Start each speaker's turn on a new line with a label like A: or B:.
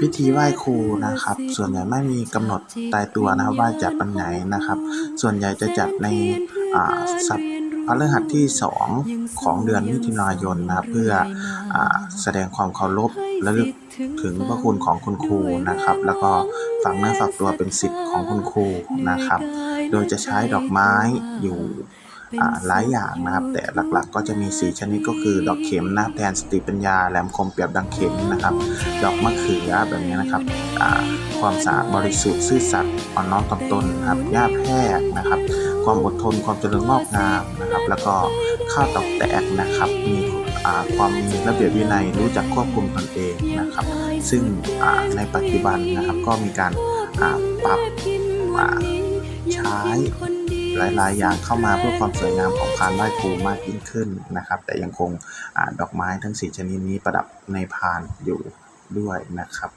A: พิธีไหว้ครูนะครับ ส่วนใหญ่ไม่มีกำหนดตายตัวนะครับว่าจะวันไหนนะครับ ส่วนใหญ่จะจัดในสัปพฤหัสที่ 2 ของเดือนมิถุนายนนะครับเพื่ออแสดงความเคารพและลึกถึงพระคุณของคุณครูนะครับ แล้วก็ฝากเนื้อฝากตัวเป็นศิษย์ของคุณครูนะครับ โดยจะใช้ดอกไม้อยู่ หลายอย่างนะครับ แต่หลักๆก็จะมี 4 ชนิดก็คือ ดอกเข็มนะครับแทนสติปัญญาแหลมคมเปรียบดังเข็มนะครับ ดอกมะเขือแบบนี้นะครับความสะอาดบริสุทธิ์ซื่อสัตย์อ่อนน้อมถ่อมตนนะครับหญ้าแพรกนะครับ ความอดทนความเจริญงอกงามนะครับ แล้วก็ข้าวตอกแตกนะครับมีความมีระเบียบวินัยรู้จักควบคุมตนเองนะครับ ซึ่งในปัจจุบันนะครับก็มีการปรับอ่าใช้ หลายๆ อย่างเข้ามาเพื่อความสวยงามของพานไหว้ครูมากยิ่งขึ้นนะครับ แต่ยังคงอดอกไม้ทั้ง 4 ชนิดนี้ประดับในพานอยู่ด้วยนะครับ